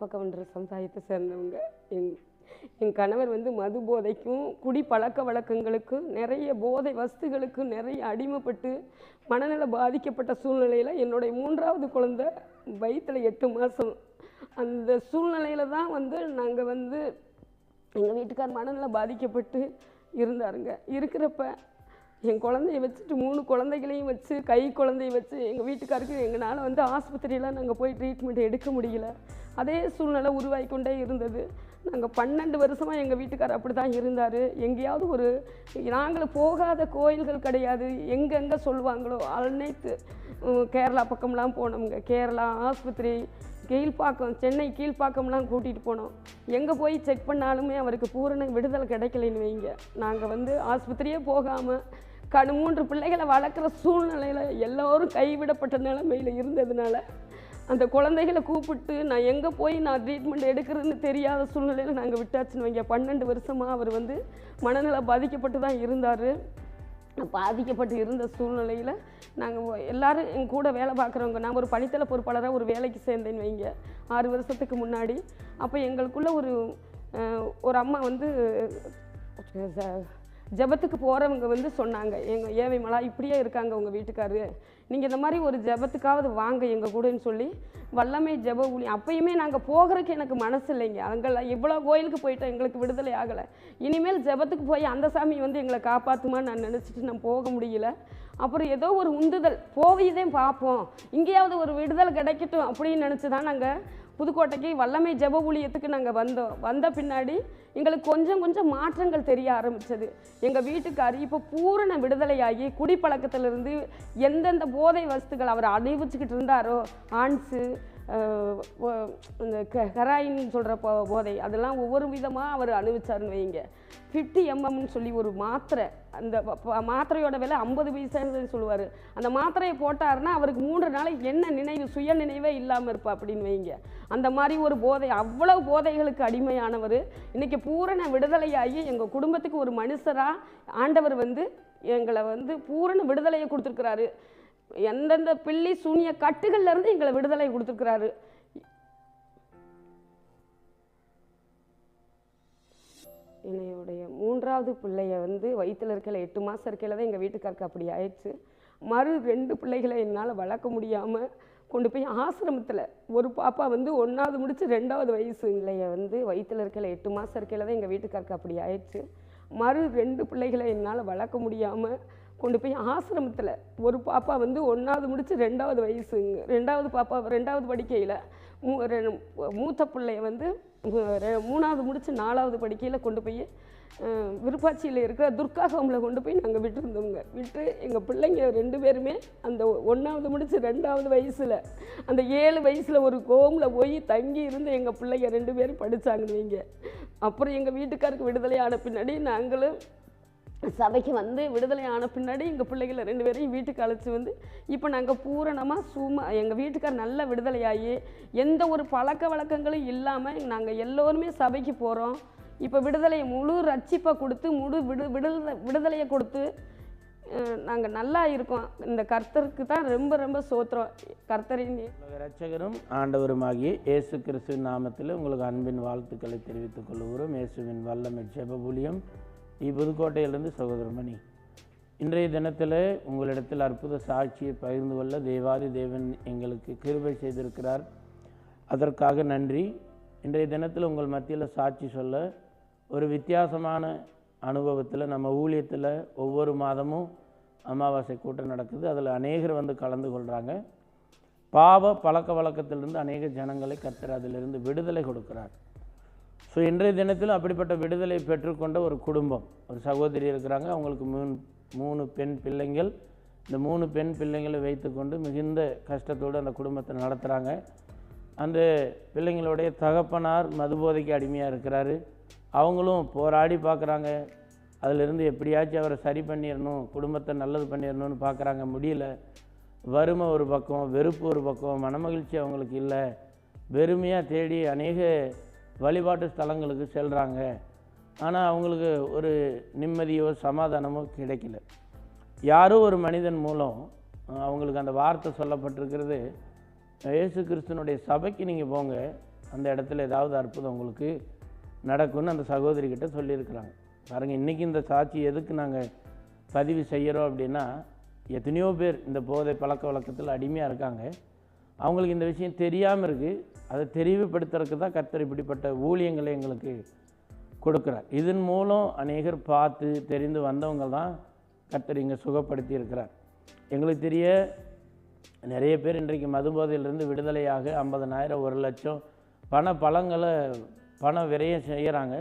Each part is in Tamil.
கலப்பக்கவன்ற சமுதாயத்தை சேர்ந்தவங்க. எங் என் கணவர் வந்து மது போதைக்கும் குடி பழக்க வழக்கங்களுக்கும் நிறைய போதை வஸ்துகளுக்கும் நிறைய அடிமைப்பட்டு மனநல பாதிக்கப்பட்ட சூழ்நிலையில் என்னுடைய மூன்றாவது குழந்தை வயிற்றில் எட்டு மாதம் அந்த சூழ்நிலையில தான் வந்து நாங்கள் வந்து எங்கள் வீட்டுக்கார் மனநல பாதிக்கப்பட்டு இருந்தாருங்க. இருக்கிறப்ப என் குழந்தைய வச்சுட்டு மூணு குழந்தைகளையும் வச்சு கை குழந்தைய வச்சு எங்கள் வீட்டுக்காருக்கு எங்களால் வந்து ஆஸ்பத்திரியெலாம் நாங்கள் போய் ட்ரீட்மெண்ட் எடுக்க முடியல. அதே சூழ்நிலை உருவாகி கொண்டே இருந்தது. நாங்கள் பன்னெண்டு வருஷமாக எங்கள் வீட்டுக்கார் அப்படி தான் இருந்தார். எங்கேயாவது ஒரு நாங்கள் போகாத கோயில்கள் கிடையாது. எங்கெங்கே சொல்லுவாங்களோ அனைத்து கேரளா பக்கம்லாம் போனோம்ங்க. கேரளா ஆஸ்பத்திரி கீழ்ப்பாக்கம் சென்னை கீழ்ப்பாக்கம்லாம் கூட்டிகிட்டு போனோம். எங்கே போய் செக் பண்ணாலுமே அவருக்கு பூரண விடுதலை கிடைக்கலைன்னு வைங்க. நாங்கள் வந்து ஆஸ்பத்திரியே போகாமல் கடு மூன்று பிள்ளைகளை வளர்க்குற சூழ்நிலையில் எல்லோரும் கைவிடப்பட்ட நிலைமையில் இருந்ததுனால அந்த குழந்தைகளை கூப்பிட்டு நான் எங்கே போய் நான் ட்ரீட்மெண்ட் எடுக்கிறதுன்னு தெரியாத சூழ்நிலையில் நாங்கள் விட்டாச்சுன்னு வைங்க. பன்னெண்டு வருஷமாக அவர் வந்து மனநல பாதிக்கப்பட்டு தான் இருந்தார். பாதிக்கப்பட்டு இருந்த சூழ்நிலையில் நாங்கள் எல்லாரும் எங்கள் கூட வேலை பார்க்குறவங்க நான் ஒரு பணித்தள பொறுப்பாளராக ஒரு வேலைக்கு சேர்ந்தேன்னு வைங்க. ஆறு வருஷத்துக்கு முன்னாடி. அப்போ எங்களுக்குள்ள ஒரு ஒரு அம்மா வந்து ஜெபத்துக்கு போகிறவங்க வந்து சொன்னாங்க எங்கள் ஏவை மலா இப்படியே இருக்காங்க உங்கள் வீட்டுக்காரு நீங்கள் இந்த மாதிரி ஒரு ஜெபத்துக்காவது வாங்க எங்கள் கூடன்னு சொல்லி வல்லமை ஜப ஊழி அப்பயுமே நாங்கள் போகிறதுக்கு எனக்கு மனசு இல்லைங்க. அங்கெல்லாம் இவ்வளோ கோயிலுக்கு போயிட்டோம் எங்களுக்கு விடுதலை ஆகலை. இனிமேல் ஜெபத்துக்கு போய் அந்த சாமி வந்து எங்களை காப்பாற்றுமா நான் நினச்சிட்டு நான் போக முடியல. அப்புறம் ஏதோ ஒரு உந்துதல் போவையதே பார்ப்போம். இங்கேயாவது ஒரு விடுதலை கிடைக்கட்டும் அப்படின்னு நினச்சி தான் நாங்கள் புதுக்கோட்டைக்கு வல்லமை ஜப ஊழியத்துக்கு நாங்கள் வந்தோம் வந்த பின்னாடி எங்களுக்கு கொஞ்சம் கொஞ்சம் மாற்றங்கள் தெரிய ஆரம்பித்தது எங்கள் வீட்டுக்கார் இப்போ பூரண விடுதலையாகி குடிப்பழக்கத்திலிருந்து எந்தெந்த போதை வஸ்துகள் அவர் அனுபவிச்சுக்கிட்டு இருந்தாரோ ஆன்ஸு இந்த க ஹெராயின் சொல்கிற போ போதை அதெல்லாம் ஒவ்வொரு விதமாக அவர் அனுபவிச்சார்னு வைங்க. ஃபிஃப்டி எம்எம்னு சொல்லி ஒரு மாத்திரை அந்த மாத்திரையோட விலை ஐம்பது பைசான்னு சொல்லுவார். அந்த மாத்திரையை போட்டாருன்னா அவருக்கு மூன்று நாளைக்கு என்ன நினைவு சுய நினைவே இல்லாமல் இருப்பா அப்படின்னு வைங்க. அந்த மாதிரி ஒரு போதை அவ்வளவு போதைகளுக்கு அடிமையானவர். இன்றைக்கி பூரண விடுதலையாகி எங்கள் குடும்பத்துக்கு ஒரு மனுஷராக ஆண்டவர் வந்து எங்களை வந்து பூரண விடுதலையை கொடுத்துருக்குறாரு. எந்தெந்த பில்லி சூனிய கட்டுகள்லேருந்து எங்களை விடுதலை கொடுத்துருக்குறாரு. என்னையுடைய மூன்றாவது பிள்ளைய வந்து வயிற்றில் இருக்கையில் எட்டு மாதம் இருக்கையில் தான் எங்கள் வீட்டுக்காருக்கு அப்படி ஆயிடுச்சு. மறு ரெண்டு பிள்ளைகளை என்னால் வளர்க்க முடியாமல் கொண்டு போய் ஆசிரமத்தில் ஒரு பாப்பா வந்து ஒன்றாவது முடித்து ரெண்டாவது வயசு பிள்ளைய வந்து வயிற்றில் இருக்கையில் எட்டு மாதம் இருக்கையில் தான் எங்கள் வீட்டுக்காருக்கு அப்படி ஆயிடுச்சு. மறு ரெண்டு பிள்ளைகளை என்னால் வளர்க்க முடியாமல் கொண்டு போய் ஆசிரமத்தில் ஒரு பாப்பா வந்து ஒன்றாவது முடித்து ரெண்டாவது வயசுங்க. ரெண்டாவது பாப்பா ரெண்டாவது படிக்கையில் மூ ரெ- மூத்த பிள்ளைய வந்து ரெ- மூணாவது முடித்து நாலாவது படிக்கையில் கொண்டு போய் விருப்பாட்சியில் இருக்கிற துர்கா ஹோமில் கொண்டு போய் நாங்கள் விட்டுருந்தோங்க விட்டு எங்கள் பிள்ளைங்க ரெண்டு பேருமே அந்த ஒன்றாவது முடித்து ரெண்டாவது வயசில் அந்த ஏழு வயசில் ஒரு கோமில் போய் தங்கி இருந்து எங்கள் பிள்ளைங்க ரெண்டு பேரும் படித்தாங்க நீங்கள் அப்புறம் எங்கள் வீட்டுக்காருக்கு விடுதலை ஆன பின்னாடி நாங்களும் சபைக்கு வந்து விடுதலை ஆன பின்னாடி எங்கள் பிள்ளைகளை ரெண்டு பேரையும் வீட்டுக்கு அழைச்சி வந்து இப்போ நாங்கள் பூரணமாக சும்மா எங்கள் வீட்டுக்கார் நல்ல விடுதலையாகி எந்த ஒரு பழக்க வழக்கங்களும் இல்லாமல் நாங்கள் எல்லோருமே சபைக்கு போகிறோம் இப்போ விடுதலையை முழு ரட்சிப்பை கொடுத்து முழு விடு விடுதலை விடுதலையை கொடுத்து நாங்கள் நல்லா இருக்கோம். இந்த கர்த்தருக்கு தான் ரொம்ப ரொம்ப சோத்திரம். கர்த்தரின் ரட்சகரும் இரட்சகரும் ஆண்டவருமாகிய இயேசு கிறிஸ்துவின் நாமத்தில் உங்களுக்கு அன்பின் வாழ்த்துக்களை தெரிவித்துக் கொள்கிறோம். இயேசுவின் வல்லமை ஜெபபுலியம் புதுக்கோட்டையிலிருந்து சகோதரமணி. இன்றைய தினத்தில் உங்களிடத்தில் அற்புத சாட்சியை பகிர்ந்து கொள்ள தேவாதி தேவன் எங்களுக்கு கிருபை செய்திருக்கிறார். அதற்காக நன்றி. இன்றைய தினத்தில் உங்கள் மத்தியில் சாட்சி சொல்ல ஒரு வித்தியாசமான அனுபவத்தில் நம்ம ஊழியத்தில் ஒவ்வொரு மாதமும் அமாவாசை கூட்டம் நடக்குது. அதில் அநேகர் வந்து கலந்து கொள்கிறாங்க பாவ பழக்க வழக்கத்திலிருந்து அநேக ஜனங்களை கர்த்தர் அதிலிருந்து விடுதலை கொடுக்கிறார். ஸோ இன்றைய தினத்தில் அப்படிப்பட்ட விடுதலை பெற்றுக்கொண்ட ஒரு குடும்பம் ஒரு சகோதரி இருக்கிறாங்க. அவங்களுக்கு மூணு மூணு பெண் பிள்ளைங்கள். இந்த மூணு பெண் பிள்ளைங்களை வைத்துக்கொண்டு மிகுந்த கஷ்டத்தோடு அந்த குடும்பத்தை நடத்துகிறாங்க அந்த பிள்ளைங்களுடைய தகப்பனார் மதுபோதைக்கு அடிமையாக இருக்கிறாரு. அவங்களும் போராடி பார்க்குறாங்க. அதிலிருந்து எப்படியாச்சும் அவரை சரி பண்ணிடணும் குடும்பத்தை நல்லது பண்ணிடணும்னு பார்க்குறாங்க. முடியல. வறுமை ஒரு பக்கம் வெறுப்பு ஒரு பக்கம் மனமகிழ்ச்சி அவங்களுக்கு இல்லை. வெறுமையாக தேடி அநேக வழிபாட்டு ஸ்தலங்களுக்கு செல்கிறாங்க ஆனால் அவங்களுக்கு ஒரு நிம்மதியோ சமாதானமோ கிடைக்கல. யாரோ ஒரு மனிதன் மூலம் அவங்களுக்கு அந்த வார்த்தை சொல்லப்பட்டிருக்கிறது. இயேசு கிறிஸ்துனுடைய சபைக்கு நீங்கள் போங்க. அந்த இடத்துல ஏதாவது அற்புதம் உங்களுக்கு நடக்கும்னு அந்த சகோதரிக்கிட்ட சொல்லியிருக்கிறாங்க. பாருங்கள் இன்றைக்கி இந்த சாட்சி எதுக்கு நாங்கள் பதிவு செய்கிறோம் அப்படின்னா எத்தனையோ பேர் இந்த போதை பழக்க வழக்கத்தில் அடிமையாக இருக்காங்க. அவங்களுக்கு இந்த விஷயம் தெரியாமல் இருக்குது அதை தெரிவுபடுத்துறதுக்கு தான் கர்த்தர் இப்படிப்பட்ட ஊழியங்களை எங்களுக்கு கொடுக்குறார். இதன் மூலம் அநேகர் பார்த்து தெரிந்து வந்தவங்க தான் கர்த்தர் இங்கே சுகப்படுத்தி இருக்கிறார். எங்களுக்கு தெரிய நிறைய பேர் இன்றைக்கு மதுபோதையிலிருந்து விடுதலையாக ஐம்பதனாயிரம் ஒரு லட்சம் பண பழங்களை பண விரயம் செய்கிறாங்க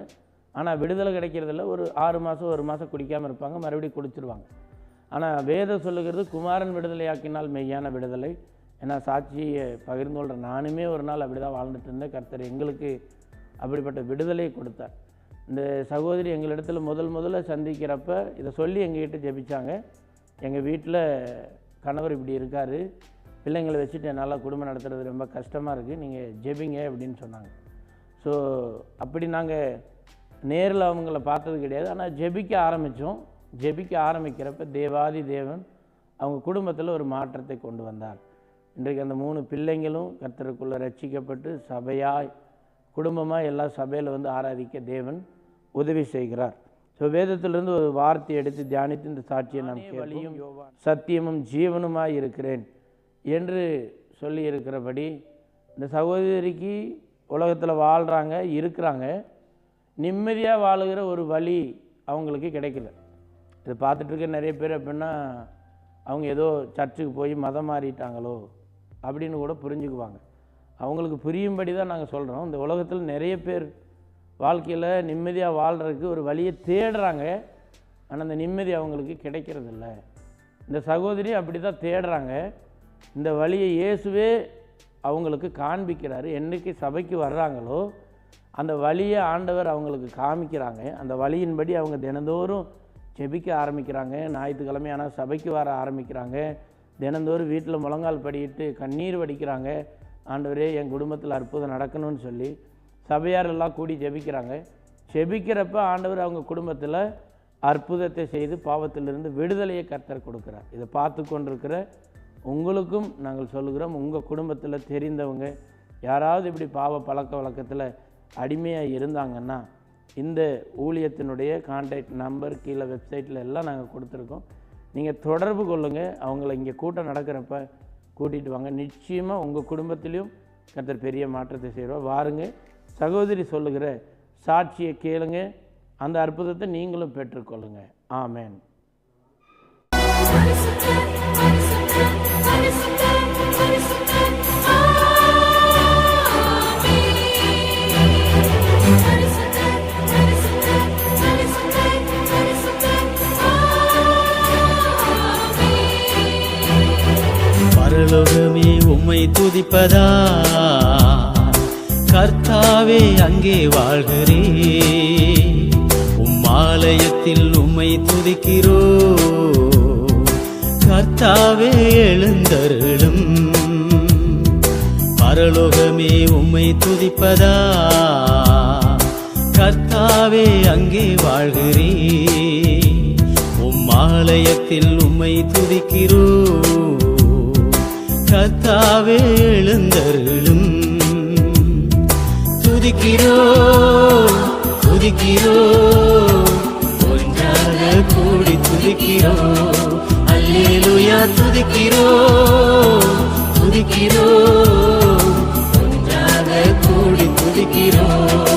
ஆனால் விடுதலை கிடைக்கிறதில்ல ஒரு ஆறு மாதம் ஒரு மாதம் குடிக்காமல் இருப்பாங்க மறுபடியும் குடிச்சிருவாங்க. ஆனால் வேதம் சொல்லுகிறது குமாரன் விடுதலையாக்கினால் மெய்யான விடுதலை ஏன்னா சாட்சியை பகிர்ந்து கொள்கிற நானுமே ஒரு நாள் அப்படி தான் வாழ்ந்துட்டு இருந்தேன். கர்த்தர் எங்களுக்கு அப்படிப்பட்ட விடுதலையை கொடுத்தார். இந்த சகோதரி எங்களிடத்தில் முதல் முதல்ல சந்திக்கிறப்ப இதை சொல்லி எங்ககிட்ட ஜெபிச்சாங்க. எங்கள் வீட்டில் கணவர் இப்படி இருக்கார். பிள்ளைங்களை வச்சுட்டு என்னால் குடும்பம் நடத்துறது ரொம்ப கஷ்டமாக இருக்குது நீங்கள் ஜெபிங்க அப்படின்னு சொன்னாங்க. ஸோ அப்படி நாங்கள் நேரில் அவங்கள பார்த்தது கிடையாது. ஆனால் ஜெபிக்க ஆரம்பித்தோம் ஜெபிக்க ஆரம்பிக்கிறப்ப தேவாதி தேவன் அவங்க குடும்பத்தில் ஒரு மாற்றத்தை கொண்டு வந்தார். இன்றைக்கு அந்த மூணு பிள்ளைங்களும் கர்த்தருக்குள்ளே ரட்சிக்கப்பட்டு சபையாய் குடும்பமாக எல்லா சபையில் வந்து ஆராதிக்க தேவன் உதவி செய்கிறார். ஸோ வேதத்திலிருந்து ஒரு வார்த்தை எடுத்து தியானித்து இந்த சாட்சியை நாம் வழியும் சத்தியமும் ஜீவனுமாய் இருக்கிறேன் என்று சொல்லி இருக்கிறபடி இந்த சகோதரிக்கு உலகத்தில் வாழ்கிறாங்க இருக்கிறாங்க. நிம்மதியாக வாழுகிற ஒரு வழி அவங்களுக்கு கிடைக்கல இதை பார்த்துட்டு இருக்க நிறைய பேர் எப்படின்னா அவங்க ஏதோ சர்ச்சுக்கு போய் மதம் மாறிட்டாங்களோ அப்படின்னு கூட புரிஞ்சுக்குவாங்க. அவங்களுக்கு புரியும்படி தான் நாங்கள் சொல்கிறோம் இந்த உலகத்தில் நிறைய பேர் வாழ்க்கையில் நிம்மதியாக வாழ்கிறதுக்கு ஒரு வழியை தேடுறாங்க. ஆனால் அந்த நிம்மதி அவங்களுக்கு கிடைக்கிறதில்ல. இந்த சகோதரி அப்படி தான் தேடுறாங்க. இந்த வழியை இயேசுவே அவங்களுக்கு காண்பிக்கிறாரு. என்னைக்கு சபைக்கு வர்றாங்களோ அந்த வழியை ஆண்டவர் அவங்களுக்கு காமிக்கிறாங்க. அந்த வழியின்படி அவங்க தினந்தோறும் ஜெபிக்க ஆரம்பிக்கிறாங்க. ஞாயிற்றுக்கிழமை ஆனால் சபைக்கு வர ஆரம்பிக்கிறாங்க. தினந்தோறும் வீட்டில் முழங்கால் படியிட்டு கண்ணீர் வடிக்கிறாங்க. ஆண்டவரே என் குடும்பத்தில் அற்புதம் நடக்கணும்னு சொல்லி சபையார் எல்லாம் கூடி ஜெபிக்கிறாங்க. ஜெபிக்கிறப்ப ஆண்டவர் அவங்க குடும்பத்தில் அற்புதத்தை செய்து பாவத்திலிருந்து விடுதலையை கர்த்தர் கொடுக்குறார். இதை பார்த்து கொண்டிருக்கிற உங்களுக்கும் நாங்கள் சொல்லுகிறோம் உங்கள் குடும்பத்தில் தெரிந்தவங்க யாராவது இப்படி பாவ பழக்க வழக்கத்தில் அடிமையாக இருந்தாங்கன்னா இந்த ஊழியத்தினுடைய கான்டாக்ட் நம்பர் கீழே வெப்சைட்டில் எல்லாம் நாங்கள் கொடுத்துருக்கோம். நீங்கள் தொடர்பு கொள்ளுங்கள் அவங்கள இங்கே கூட்டம் நடக்கிறப்ப கூட்டிகிட்டு வாங்க. நிச்சயமாக உங்கள் குடும்பத்திலையும் கத்தர் பெரிய மாற்றத்தை செய்கிறோம் வாருங்க. சகோதரி சொல்லுகிற சாட்சியை கேளுங்க. அந்த அற்புதத்தை நீங்களும் பெற்றுக்கொள்ளுங்க. ஆமென். உம்மை துதிப்பதா? கர்த்தாவே அங்கே வாழ்கிறே. உம்மாலயத்தில் உம்மை துதிக்கிறோ. கர்த்தாவே எழுந்தருளும். பரலோகமே உம்மை துதிப்பதா? கர்த்தாவே அங்கே வாழ்கிறே. உம்மாலயத்தில் உம்மை துதிக்கிறோ. கத்தாவே எழுந்தருளும். துதிக்கிறோ துதிக்கிறோ ஒன்றாக கூடி துதிக்கிறோ. அல்லேலுயா துதிக்கிறோ துதிக்கிறோ ஒன்றாக கூடி துதிக்கிறோம்